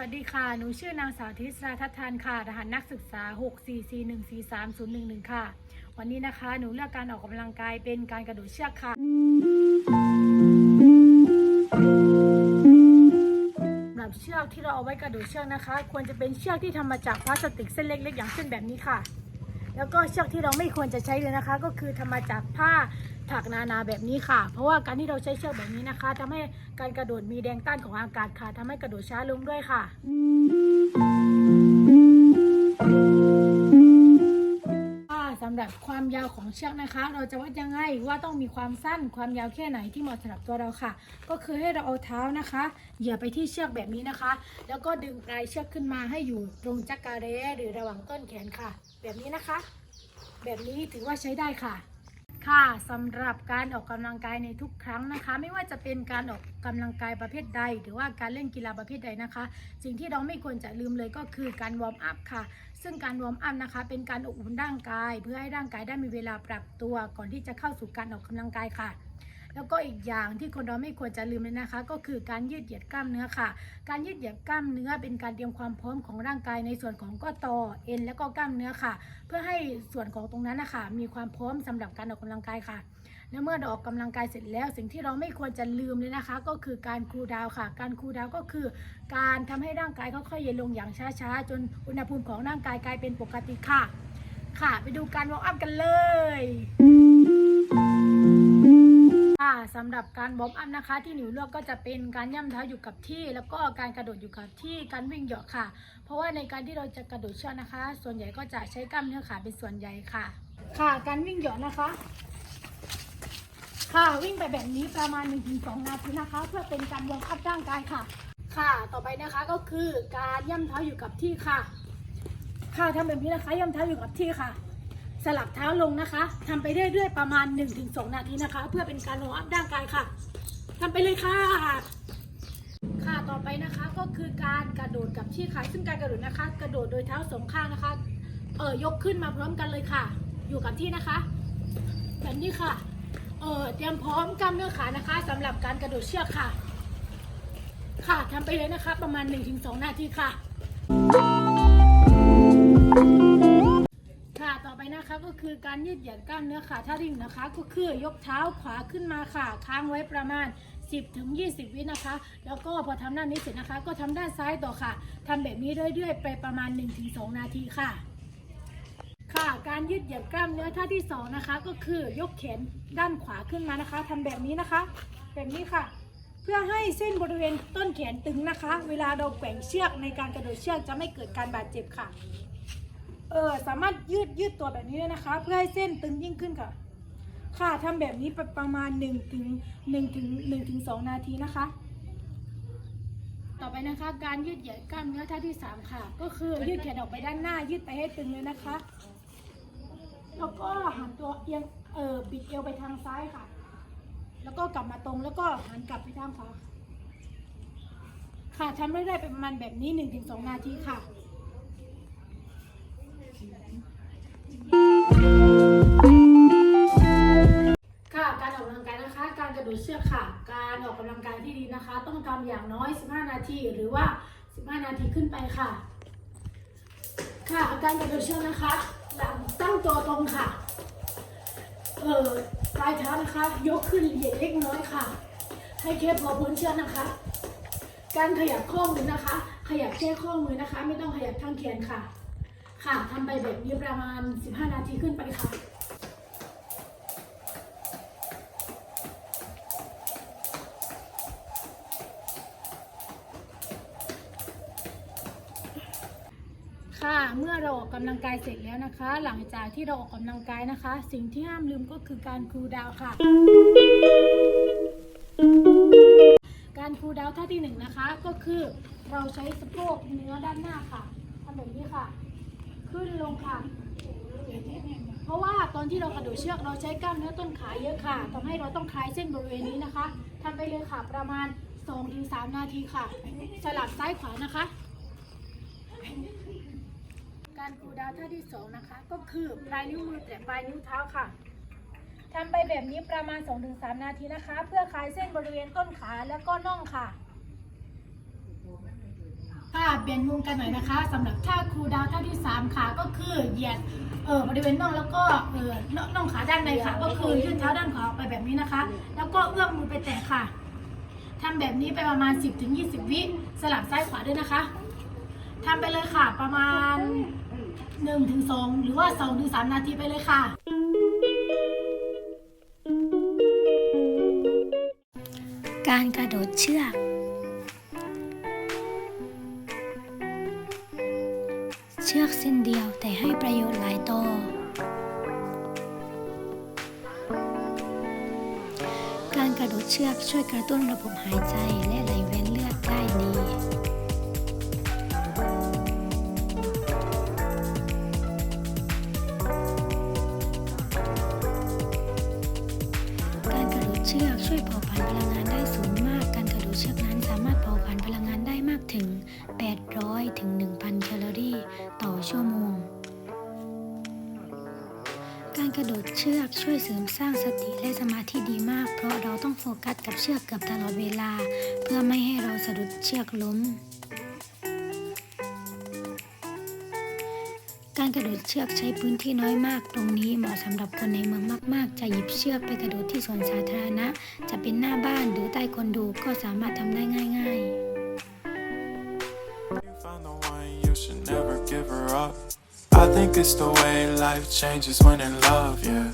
วัสดีค่ะ หนูชื่อนางสาวทิสราทัศทานค่ะ รหัสนักศึกษา 644143011 ค่ะ วันนี้นะคะ หนูเลือกการออกกำลังกายเป็นการกระโดดเชือกค่ะสำหรับเชือกที่เราเอาไว้กระโดดเชือกนะคะ ควรจะเป็นเชือกที่ทำมาจากพลาสติกเส้นเล็กๆ อย่างเช่นแบบนี้ค่ะ แล้วก็เชือกที่เราไม่ควรจะใช้เลยนะคะ ก็คือทำมาจากผ้าถักนานาแบบนี้ค่ะ เพราะว่าการที่เราใช้เชือกแบบนี้นะคะทำให้การกระโดดมีแรงต้านของอากาศค่ะทำให้กระโดดช้าลงด้วยค่ะค่ะ สำหรับความยาวของเชือกนะคะ เราจะวัดยังไงว่าต้องมีความสั้นความยาวแค่ไหนที่เหมาะสำหรับตัวเราค่ะ ก็คือให้เราเอาเท้านะคะเหยียบไปที่เชือกแบบนี้นะคะ แล้วก็ดึงปลายเชือกขึ้นมาให้อยู่ตรงจักรเรหรือระหว่างต้นแขนค่ะ แบบนี้นะคะ แบบนี้ถือว่าใช้ได้ค่ะ ค่ะสำหรับการออกกำลังกายในทุกครั้งนะคะ ไม่ว่าจะเป็นการออกกำลังกายประเภทใด หรือว่าการเล่นกีฬาประเภทใดนะคะ สิ่งที่เราไม่ควรจะลืมเลยก็คือการวอร์มอัพค่ะ ซึ่งการวอร์มอัพนะคะ เป็นการอบอุ่นร่างกาย เพื่อให้ร่างกายได้มีเวลาปรับตัว ก่อนที่จะเข้าสู่การออกกำลังกายค่ะ แล้วก็อีกอย่างที่คนเราไม่ควรจะลืมเลยนะคะ ก็คือการยืดเหยียดกล้ามเนื้อค่ะ การยืดเหยียดกล้ามเนื้อเป็นการเตรียมความพร้อมของร่างกายในส่วนของก้อต่อเอ็นและก็กล้ามเนื้อค่ะ เพื่อให้ส่วนของตรงนั้นนะคะมีความพร้อมสำหรับการออกกำลังกายค่ะและเมื่อเราออกกำลังกายเสร็จแล้ว สิ่งที่เราไม่ควรจะลืมเลยนะคะ ก็คือการคูลดาวค่ะ การคูลดาวก็คือ การทำให้ร่างกายค่อยๆเย็นลงอย่างช้าๆ จนอุณหภูมิของร่างกายกลายเป็นปกติค่ะ ค่ะ ไปดูการวอร์มอัพกันเลย สำหรับการวอมอัพนะคะ ที่หนูเลือกก็จะเป็นการย่ำเท้าอยู่กับที่ แล้วก็การกระโดดอยู่กับที่การวิ่งเหยาะค่ะ เพราะว่าในการที่เราจะกระโดดเชือกนะคะ ส่วนใหญ่ก็จะใช้กล้ามเนื้อขาเป็นส่วนใหญ่ค่ะ ค่ะการวิ่งเหยาะนะคะ ค่ะวิ่งไปแบบนี้ประมาณ 1-2 นาทีนะคะ เพื่อเป็นการวอร์มอัพร่างกายค่ะ ค่ะต่อไปนะคะก็คือการย่ำเท้าอยู่กับที่ค่ะ ค่ะทำแบบนี้นะคะย่ำเท้าอยู่กับที่ค่ะ สลับเท้าลงนะคะทำไปเรื่อยๆประมาณ 1-2 นาทีนะคะ เพื่อเป็นการวอร์มอัพร่างกายค่ะทำไปเลยค่ะค่ะต่อไปนะคะก็คือการกระโดดกับที่ค่ะซึ่งการกระโดดนะคะ กระโดดโดยเท้าสองข้างนะคะเออยกขึ้นมาพร้อมกันเลยค่ะ อยู่กับที่นะคะแบบนี้ค่ะเอ่อเตรียมพร้อมกล้ามเนื้อขานะคะสำหรับการกระโดดเชือกค่ะ ค่ะทำไปเลยนะคะ ประมาณ 1-2 นาทีค่ะ ไปนะคะก็คือการยืดเหยียดกล้ามเนื้อขาท่าที่งนะคะ ก็คือยกเท้าขวาขึ้นมาค่ะค้างไว้ประมาณ 10ถึง20 วินะคะ แล้วก็พอทำด้านนี้เสร็จนะคะ ก็ทำด้านซ้ายต่อค่ะทำแบบนี้เรื่อยๆ ไปประมาณ 1-2 นาทีค่ะค่ะการยืดเหยียดกล้ามเนื้อท่าที่สองนะคะ ก็คือยกแขนด้านขวาขึ้นมานะคะทำแบบนี้นะคะ แบบนี้ค่ะ เพื่อให้เส้นบริเวณต้นแขนตึงนะคะ เวลาเราแกว่งเชือกในการกระโดดเชือกจะไม่เกิดการบาดเจ็บค่ะ เออสามารถยืดยืดตัวแบบนี้ได้นะคะ เพื่อให้เส้นตึงยิ่งขึ้นค่ะ ค่ะทำแบบนี้ไปประมาณ1ถึง1ถึง1ถึง2นาทีนะคะ ต่อไปนะคะการยืดเหยียดกล้ามเนื้อท่าที่ 3 ค่ะ ก็คือยืดแขนออกไปด้านหน้า ยืดไปให้ตึงเลยนะคะ แล้วก็หันตัวเอียงเออบิดเอวไปทางซ้ายค่ะ แล้วก็กลับมาตรงแล้วก็หันกลับไปทางขวาค่ะทำเรื่อยๆไปประมาณแบบนี้ 1-2 นาทีค่ะ ค่ะการออกกำลังกายนะคะ การกระโดดเชือกค่ะ การออกกำลังกายที่ดีนะคะ ต้องทำอย่างน้อย 15 นาทีหรือว่า 15 นาทีขึ้นไปค่ะ ค่ะการกระโดดเชือกนะคะ หลังตั้งตัวตรงค่ะเอ่อปลายเท้านะคะ ยกขึ้นเหยียดเล็กน้อยค่ะ ให้แค่พอพ้นเชือกนะคะการขยับข้อมือนะคะ ขยับแค่ข้อมือนะคะ ไม่ต้องขยับทั้งแขนค่ะ ค่ะทำไปแบบนี้ประมาณ 15 นาทีขึ้นไปค่ะค่ะเมื่อเราออกกำลังกายเสร็จแล้วนะคะ หลังจากที่เราออกกำลังกายนะคะ สิ่งที่ห้ามลืมก็คือการคูลดาวค่ะ การคูลดาวท่าที่หนึ่งนะคะก็คือเราใช้สะโพกเนื้อด้านหน้าค่ะทำแบบนี้ค่ะ ขึ้นลงค่ะ เพราะว่าตอนที่เรากระโดดเชือกเราใช้กล้ามเนื้อต้นขาเยอะค่ะทำให้เราต้องคลายเส้นบริเวณนี้นะคะทำไปเลยค่ะประมาณ 2-3 นาทีค่ะ สลับซ้ายขวานะคะ การคูดาวท่าที่ 2 นะคะ ก็คือปลายนิ้วมือแต่ปลายนิ้วเท้าค่ะทำไปแบบนี้ประมาณ 2-3 นาทีนะคะ เพื่อคลายเส้นบริเวณต้นขาแล้วก็น่องค่ะ ค่ะเปลี่ยนมุมกันหน่อยนะคะสำหรับท่าครูดาวท่าที่3ค่ะก็คือเหยียดเออบริเวณน่องแล้วก็เออน่องขาด้านในค่ะ ก็คือยื่นเท้าด้านขวาออกไปแบบนี้นะคะ แล้วก็เอื้อมมือไปแตะค่ะทำแบบนี้ไปประมาณ 10-20 วิสลับซ้ายขวาด้วยนะคะทำไปเลยค่ะประมาณ 1-2 หรือว่า 2-3 นาทีไปเลยค่ะการกระโดดเชือก เส้นเดียวแต่ให้ประโยชน์หลายต่อ การกระโดดเชือกช่วยกระตุ้นระบบหายใจและไหลเวียนเลือดได้ดีการกระโดดเชือกช่วยเผาผลาญพลังงานได้สูงมาก การกระโดดเชือกนั้นสามารถเผาผลาญพลังงานได้มากถึง8 ถึง 1,000 แคลอรี่ต่อชั่วโมง การกระโดดเชือกช่วยเสริมสร้างสติและสมาธิดีมาก เพราะเราต้องโฟกัสกับเชือกเกือบตลอดเวลา เพื่อไม่ให้เราสะดุดเชือกล้มการกระโดดเชือกใช้พื้นที่น้อยมาก ตรงนี้เหมาะสำหรับคนในเมืองมาก ๆ จะหยิบเชือกไปกระโดดที่สวนสาธารณะ จะเป็นหน้าบ้านหรือใต้คอนโดก็สามารถทำได้ง่าย ๆ I think it's the way life changes when in love, yeah.